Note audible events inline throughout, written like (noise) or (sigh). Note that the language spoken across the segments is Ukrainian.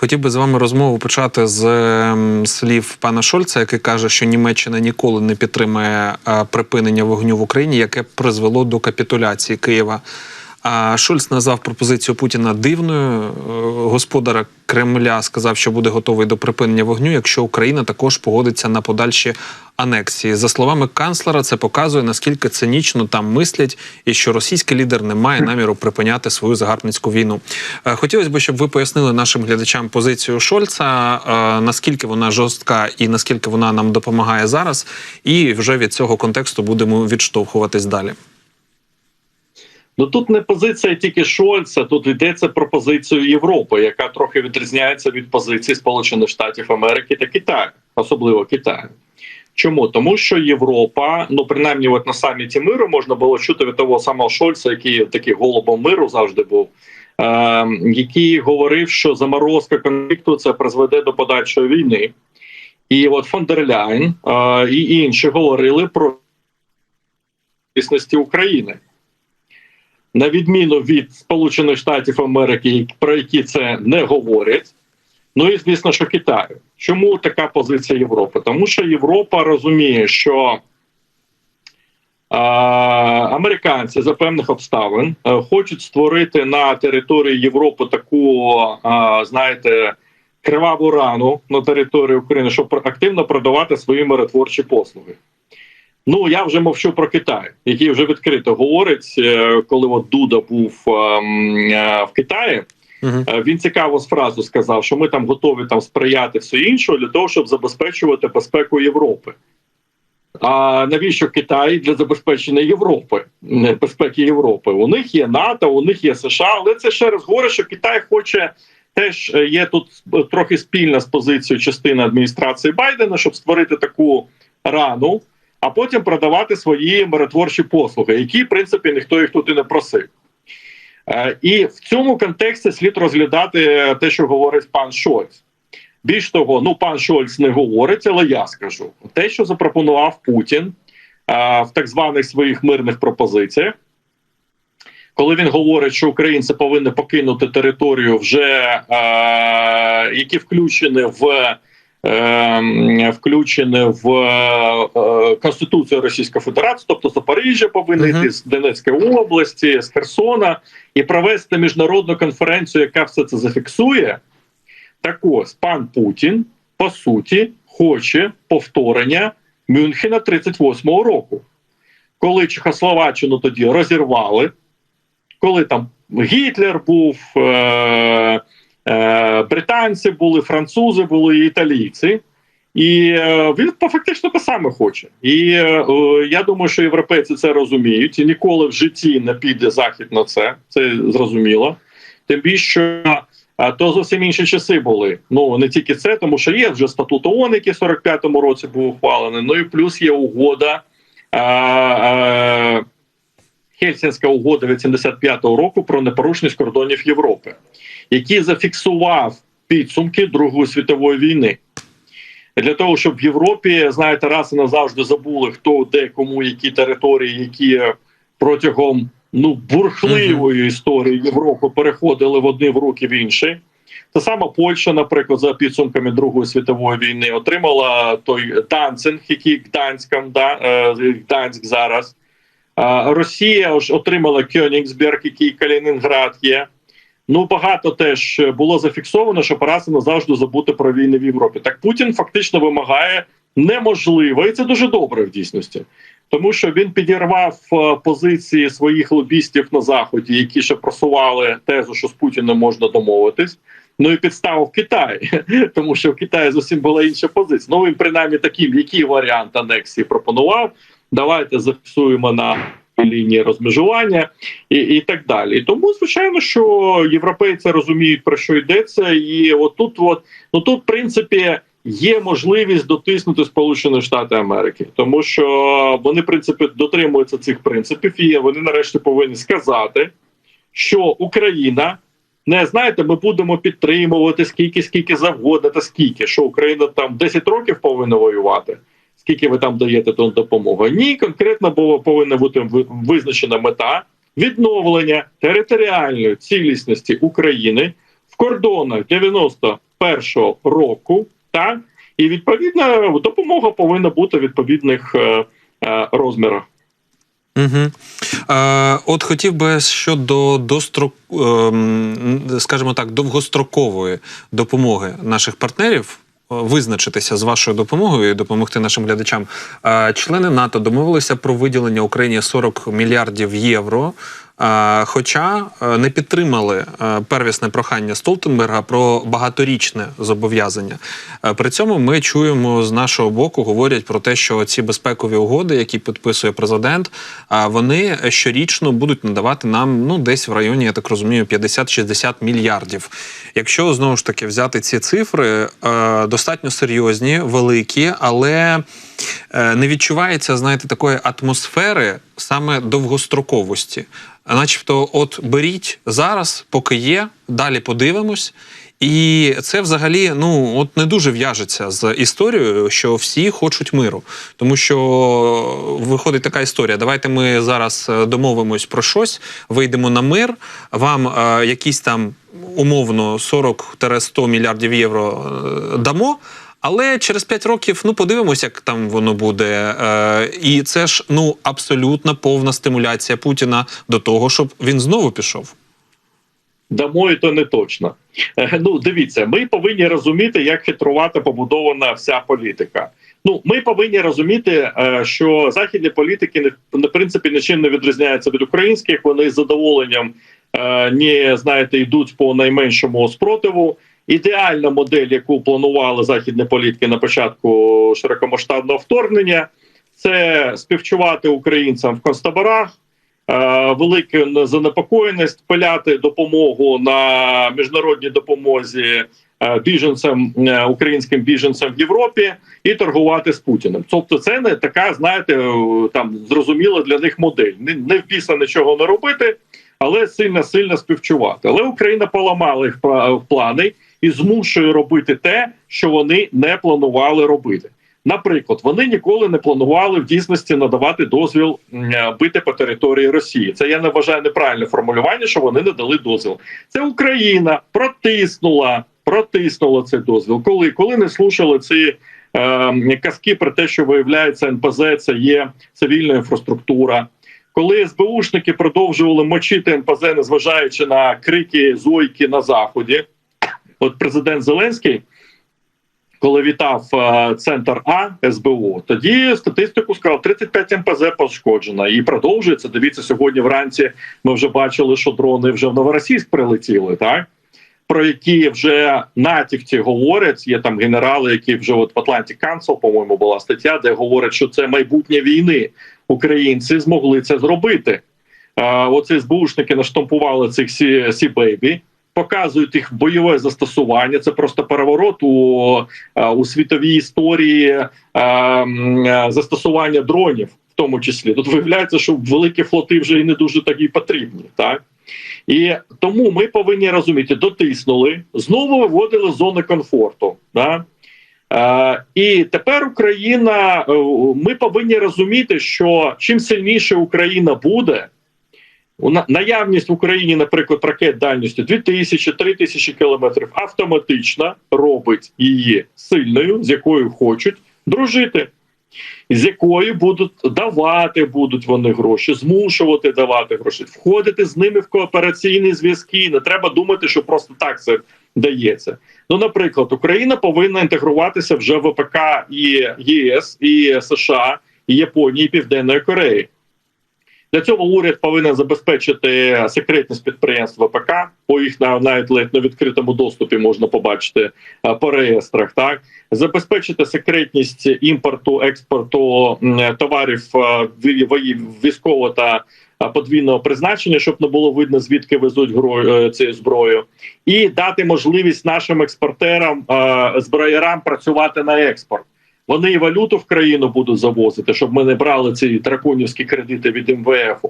Хотів би з вами розмову почати з ем, слів пана Шольца, який каже, що Німеччина ніколи не підтримає е, припинення вогню в Україні, яке призвело до капітуляції Києва. А Шольц назвав пропозицію Путіна дивною. Е, Господар Кремля сказав, що буде готовий до припинення вогню, якщо Україна також погодиться на подальші анексії. За словами канцлера, це показує наскільки цинічно там мислять, і що російський лідер не має наміру припиняти свою загарбницьку війну. Е, Хотілося б, щоб ви пояснили нашим глядачам позицію Шольца, е, наскільки вона жорстка і наскільки вона нам допомагає зараз, і вже від цього контексту будемо відштовхуватись далі. Ну тут не позиція тільки Шольца, тут йдеться про позицію Європи, яка трохи відрізняється від позиції Сполучених Штатів Америки та Китаю, особливо Китаю. Чому? Тому що Європа, ну принаймні, от на саміті миру можна було чути від того самого Шольца, який такий голубом миру завжди був, е, який говорив, що заморозка конфлікту це призведе до подальшої війни. І от фон дер Ляйн е, і інші говорили про дійсності України на відміну від Сполучених Штатів Америки, про які це не говорять. Ну і звісно, що Китаю. Чому така позиція Європи? Тому що Європа розуміє, що а, американці за певних обставин а, хочуть створити на території Європи таку, а, знаєте, криваву рану на території України, щоб активно продавати свої миротворчі послуги. Ну я вже мовчу про Китай, який вже відкрито говорить, е, коли от Дуда був ем, е, в Китаї. Угу. Е, Він цікаву фразу сказав, що ми там готові там сприяти все інше для того, щоб забезпечувати безпеку Європи. А навіщо Китай для забезпечення Європи, безпеки Європи? У них є НАТО, у них є США, але це ще раз говорить, що Китай хоче. Теж є тут трохи спільна з позицією частини адміністрації Байдена, щоб створити таку рану, а потім продавати свої миротворчі послуги, які в принципі ніхто їх тут і не просив. Е, І в цьому контексті слід розглядати те, що говорить пан Шольц. Більш того, ну пан Шольц не говорить, але я скажу те, що запропонував Путін а, в так званих своїх мирних пропозиціях, коли він говорить, що українці повинні покинути територію, вже а, які включені в. Е, Включені в е, Конституцію Російської Федерації, тобто Запоріжжя повинні Мгм. йти з Донецької області, з Херсона, і провести міжнародну конференцію, яка все це зафіксує. Так ось пан Путін по суті хоче повторення Мюнхена 38-го року, коли Чехословаччину тоді розірвали, коли там Гітлер був, е- е- британці були, французи були, італійці. І е, він фактично те саме хоче. І е, е, я думаю, що європейці це розуміють, і ніколи в житті не піде захід на це. Це зрозуміло. Тим більше то зовсім інші часи були. Ну не тільки це, тому що є вже статут ООН, який в 45-му році був ухвалений. Ну і плюс є угода а, а, Хельсінська угода від 75-го року про непорушність кордонів Європи, який зафіксував підсумки Другої світової війни. Для того щоб в Європі, знаєте, раз і назавжди забули, хто де кому які території, які протягом ну бурхливої історії Європи переходили в одні в руки в інші. Та сама Польща, наприклад, за підсумками Другої світової війни отримала той Данцинг, який Гданськом, да, е, Гданськ зараз. Росія ж отримала Кьонігсберг, який Калінінград є. Ну багато теж було зафіксовано, що пора це назавжди забути про війни в Європі. Так Путін фактично вимагає неможливо, і це дуже добре в дійсності, тому що він підірвав е, позиції своїх лобістів на заході, які ще просували тезу, що з Путіним можна домовитись. Ну і підставив Китай, (laughs) тому що в Китаї зовсім була інша позиція. Ну він принаймні таким, який варіант анексії пропонував. Давайте зафіксуємо на лінії розмежування і, і так далі. Тому, звичайно, що європейці розуміють про що йдеться, і отут, от ну тут, в принципі, є можливість дотиснути Сполучені Штати Америки, тому що вони, в принципі, дотримуються цих принципів, і вони нарешті повинні сказати, що Україна. Не знаєте, ми будемо підтримувати скільки, скільки завгодно, та скільки, що Україна там 10 років повинна воювати. Скільки ви там даєте ту допомогу? Ні, конкретно було повинна бути визначена мета відновлення територіальної цілісності України в кордонах 2021 року, так і відповідно допомога повинна бути в відповідних е, е, розмірах. Угу. Е, от хотів би щодо дострок, ем, скажімо так, довгострокової допомоги наших партнерів. Е, Визначитися з вашою допомогою і допомогти нашим глядачам. Е, Члени НАТО домовилися про виділення Україні 40 мільярдів євро. Хоча е, не підтримали е, первісне прохання Столтенберга про багаторічне зобов'язання. Е, При цьому ми чуємо з нашого боку, говорять про те, що ці безпекові угоди, які підписує президент, вони щорічно будуть надавати нам ну десь в районі, я так розумію, 50-60 мільярдів. Якщо знову ж таки взяти ці цифри, достатньо серйозні, великі, але не відчувається, знаєте, такої атмосфери саме довгостроковості. Начебто, от беріть зараз, поки є, далі подивимось. І це взагалі ну от не дуже в'яжеться з історією, що всі хочуть миру, тому що виходить така історія. Давайте ми зараз е, домовимось про щось, вийдемо на мир. Вам е, якісь там умовно 40-100 мільярдів євро е, дамо. Але через 5 років ну подивимося, як там воно буде. Е, і це ж ну абсолютно повна стимуляція Путіна до того, щоб він знову пішов. Дамо і то не точно. Е, Ну, дивіться, ми повинні розуміти, як хитрувати побудована вся політика. Ну, ми повинні розуміти, е, що західні політики не на принципі нічим не відрізняються від українських. Вони з задоволенням е, не знаєте, йдуть по найменшому спротиву. Ідеальна модель, яку планували західні політики на початку широкомасштабного вторгнення, це співчувати українцям в концтаборах, е, велику занепокоєність, пиляти допомогу на міжнародній допомозі е, біженцям е, українським біженцям в Європі і торгувати з Путіним. Тобто, це не така, знаєте, там зрозуміла для них модель. Не, не впісна нічого не робити, але сильно сильно співчувати. Але Україна поламала їх пла- плани і змушує робити те, що вони не планували робити. Наприклад, вони ніколи не планували в дійсності надавати дозвіл е, бити по території Росії. Це я не вважаю неправильне формулювання, що вони не дали дозвіл. Це Україна протиснула, протиснула цей дозвіл. Коли коли не слушали ці е, казки про те, що виявляється НПЗ, це є цивільна інфраструктура. Коли СБУшники продовжували мочити НПЗ, незважаючи на крики зойки на заході, от президент Зеленський коли вітав е, центр А СБУ, тоді статистику сказав 35 МПЗ пошкоджено і продовжується. Дивіться, сьогодні вранці ми вже бачили, що дрони вже в Новоросійськ прилетіли, так про які вже натівці говорять. Є там генерали, які вже от в Atlantic Council, по-моєму, була стаття, де говорять, що це майбутнє війни. Українці змогли це зробити. Е, Оці СБУшники наштампували цих сі, сі бейбі показують їх бойове застосування. Це просто переворот у, е, у світовій історії е, е, застосування дронів, в тому числі. Тут виявляється, що великі флоти вже і не дуже такі потрібні. Так і тому ми повинні розуміти, дотиснули, знову виводили зони комфорту. Е, і тепер Україна, ми повинні розуміти, що чим сильніше Україна буде. Наявність в Україні, наприклад, ракет дальністю 2000-3000 кілометрів автоматично робить її сильною, з якою хочуть дружити, з якою будуть давати будуть вони гроші, змушувати давати гроші, входити з ними в коопераційні зв'язки. Не треба думати, що просто так це дається. Ну, наприклад, Україна повинна інтегруватися вже в ВПК і ЄС, і США, і Японії, і Південної Кореї. Для цього уряд повинен забезпечити секретність підприємств ВПК, бо їх на навіть ледь на відкритому доступі можна побачити е, по реєстрах. Так забезпечити секретність імпорту, експорту товарів е, ві- військового та е, подвійного призначення, щоб не було видно звідки везуть цю зброю, і дати можливість нашим експортерам зброярам працювати на експорт. Вони і валюту в країну будуть завозити, щоб ми не брали ці драконівські кредити від МВФ,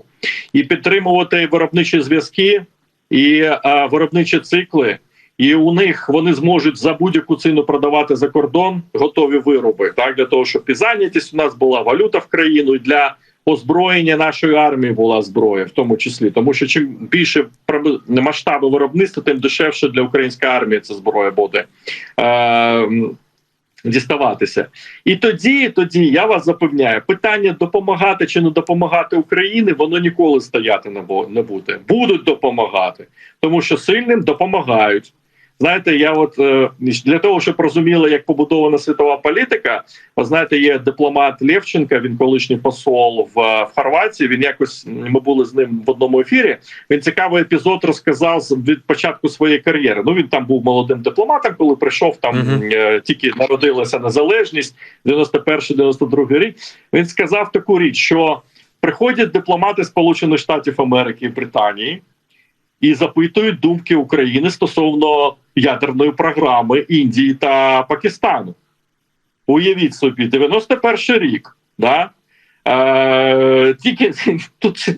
і підтримувати виробничі зв'язки і а, виробничі цикли. І у них вони зможуть за будь-яку ціну продавати за кордон готові вироби, так для того, щоб і зайнятість у нас була валюта в країну і для озброєння нашої армії була зброя, в тому числі, тому що чим більше масштаби виробництва, тим дешевше для української армії ця зброя буде. Е, Діставатися, і тоді, тоді я вас запевняю, питання допомагати чи не допомагати Україні, воно ніколи стояти не бу- не буде. Будуть допомагати, тому що сильним допомагають. Знаєте, я от е, для того, щоб розуміли, як побудована світова політика, ви знаєте, є дипломат Левченка, він колишній посол в, в Хорватії. Він якось ми були з ним в одному ефірі. Він цікавий епізод розказав від початку своєї кар'єри. Ну він там був молодим дипломатом, коли прийшов там Мгм. е, тільки народилася незалежність, 91-92 рік. Він сказав таку річ, що приходять дипломати Сполучених Штатів Америки і Британії і запитують думки України стосовно ядерної програми Індії та Пакистану. Уявіть собі, 91 рік, да? Е, тільки, (laughs) тут,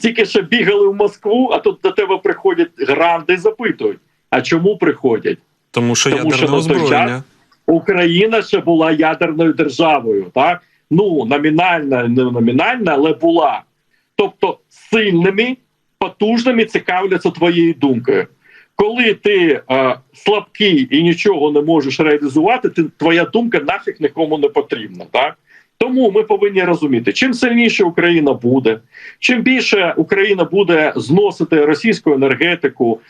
тільки що бігали в Москву, а тут до тебе приходять гранди і запитують. А чому приходять? Тому що Тому що на той озброєння. Україна ще була ядерною державою, так? Ну, номінальна, не номінальна, але була. Тобто сильними, потужними цікавляться твоєю думкою. Коли ти е, слабкий і нічого не можеш реалізувати, ти, твоя думка нафіг нікому не потрібна. Так? Тому ми повинні розуміти, чим сильніше Україна буде, чим більше Україна буде зносити російську енергетику,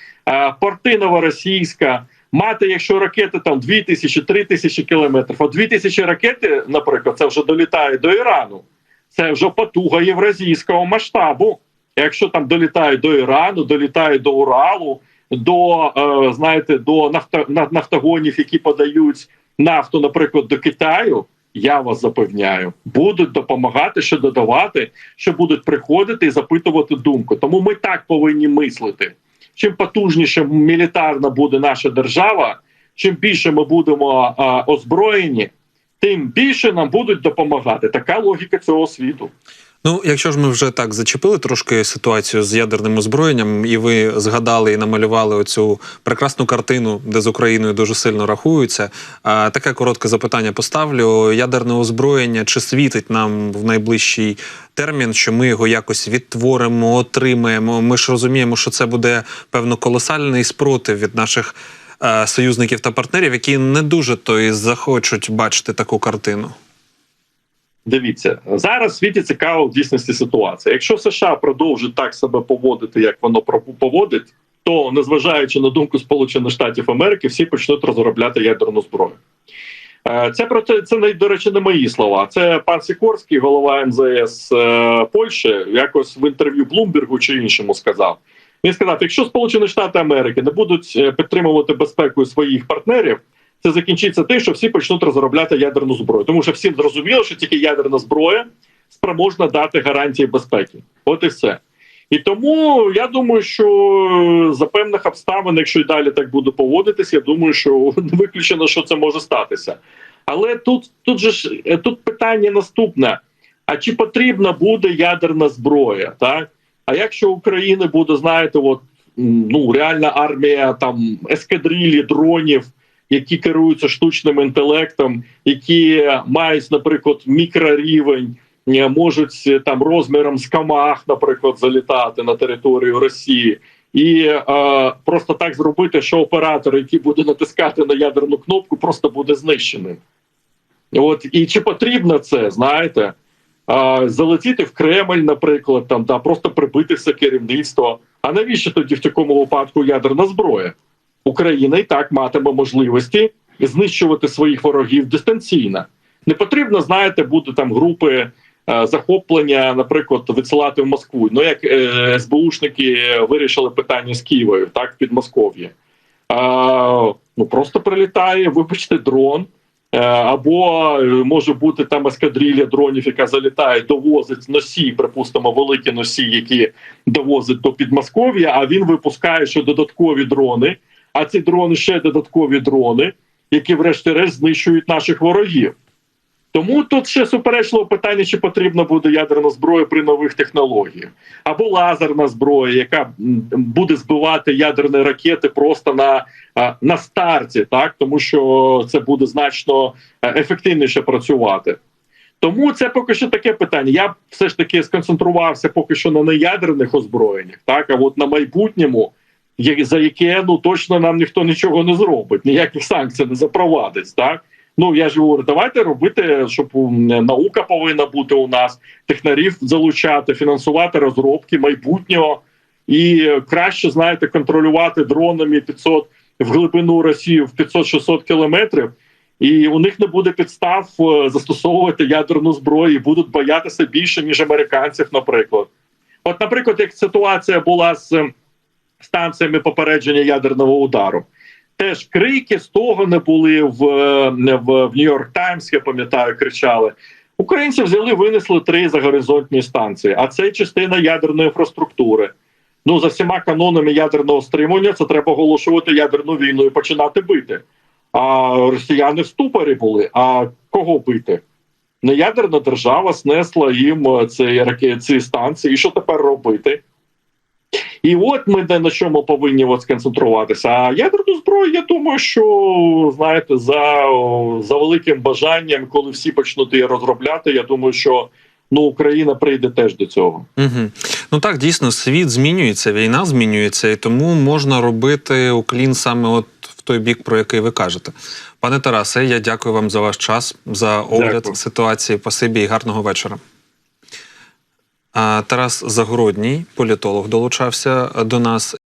порти новоросійська, мати, якщо ракети там 2 тисячі, 3 тисячі кілометрів, а 2 тисячі ракети, наприклад, це вже долітає до Ірану. Це вже потуга євразійського масштабу. Якщо там долітають до Ірану, долітають до Уралу, до е, знаєте, до нафто, на- нафтогонів, які подають нафту, наприклад, до Китаю. Я вас запевняю, будуть допомагати, що додавати, що будуть приходити і запитувати думку. Тому ми так повинні мислити. Чим потужніше мілітарна буде наша держава, чим більше ми будемо а, озброєні, тим більше нам будуть допомагати. Така логіка цього світу. Ну, якщо ж ми вже так зачепили трошки ситуацію з ядерним озброєнням, і ви згадали і намалювали оцю прекрасну картину, де з Україною дуже сильно рахуються. А, таке коротке запитання поставлю: ядерне озброєння чи світить нам в найближчий термін, що ми його якось відтворимо, отримаємо? Ми ж розуміємо, що це буде певно колосальний спротив від наших. Е, Союзників та партнерів, які не дуже то і захочуть бачити таку картину. Дивіться, зараз в світі цікава в дійсності ситуація. Якщо США продовжить так себе поводити, як воно поводить, то незважаючи на думку Сполучених Штатів Америки, всі почнуть розробляти ядерну зброю. Е, Це про це, це до речі, не мої слова. Це пан Сікорський, голова МЗС е, Польщі, якось в інтерв'ю Блумбергу чи іншому сказав. Він сказав: якщо Сполучені Штати Америки не будуть е, підтримувати безпеку своїх партнерів, це закінчиться тим, що всі почнуть розробляти ядерну зброю, тому що всім зрозуміло, що тільки ядерна зброя спроможна дати гарантії безпеки. От і все. І тому я думаю, що за певних обставин, якщо й далі так буде поводитись, я думаю, що не (laughs) виключено, що це може статися. Але тут тут же ж е, тут питання наступне: а чи потрібна буде ядерна зброя? Так? А якщо Україна буде, знаєте, от ну реальна армія там ескадрилі дронів, які керуються штучним інтелектом, які мають, наприклад, мікрорівень, е, можуть е, там розміром з камах, наприклад, залітати на територію Росії. І е, просто так зробити, що оператор, який буде натискати на ядерну кнопку, просто буде знищеним. От і чи потрібно це, знаєте? Залетіти в Кремль, наприклад, там да просто прибити все керівництво. А навіщо тоді в такому випадку ядерна зброя? Україна і так матиме можливості знищувати своїх ворогів дистанційно. Не потрібно, знаєте, буде там групи е, захоплення, наприклад, відсилати в Москву. Ну як е, СБУшники вирішили питання з Києвою, так під Москов'я. А, ну просто прилітає, вибачте, дрон. Е, Або е, може бути там ескадрилля дронів, яка залітає, довозить носій, припустимо, великі носії, які довозить до Підмосков'я, а він випускає ще додаткові дрони. А ці дрони ще додаткові дрони, які, врешті-решт, знищують наших ворогів. Тому тут ще суперечливе питання, чи потрібна буде ядерна зброя при нових технологіях, або лазерна зброя, яка буде збивати ядерні ракети просто на, на старті, так тому що це буде значно е, ефективніше працювати. Тому це поки що таке питання. Я все ж таки сконцентрувався поки що на неядерних озброєннях, так а от на майбутньому, за яке ну точно нам ніхто нічого не зробить, ніяких санкцій не запровадить. Так ну я ж говорю, давайте робити, щоб наука повинна бути у нас, технарів залучати, фінансувати розробки майбутнього і краще знаєте контролювати дронами 500 в глибину Росії в 500-600 кілометрів. І у них не буде підстав е, застосовувати ядерну зброю, і будуть боятися більше ніж американців, наприклад. От, наприклад, як ситуація була з е, станціями попередження ядерного удару. Теж крики, стогони були в, е, в, в Нью-Йорк Таймс, я пам'ятаю, кричали. Українці взяли, винесли три загоризонтні станції, а це частина ядерної інфраструктури. Ну, за всіма канонами ядерного стримування це треба оголошувати ядерну війну і починати бити. А росіяни в ступорі були. А кого бити? Неядерна держава снесла їм е, ці, ці станції. І що тепер робити? І от ми де на чому повинні от сконцентруватися. А ядерну зброю, я думаю, що знаєте, за, за великим бажанням, коли всі почнуть її розробляти, я думаю, що ну Україна прийде теж до цього. Угу. Ну так, дійсно, світ змінюється, війна змінюється, і тому можна робити уклін саме от в той бік, про який ви кажете. Пане Тарасе, я дякую вам за ваш час, за огляд Дякую. ситуації. Пасибі і гарного вечора. Тарас Загородній, політолог, долучався до нас.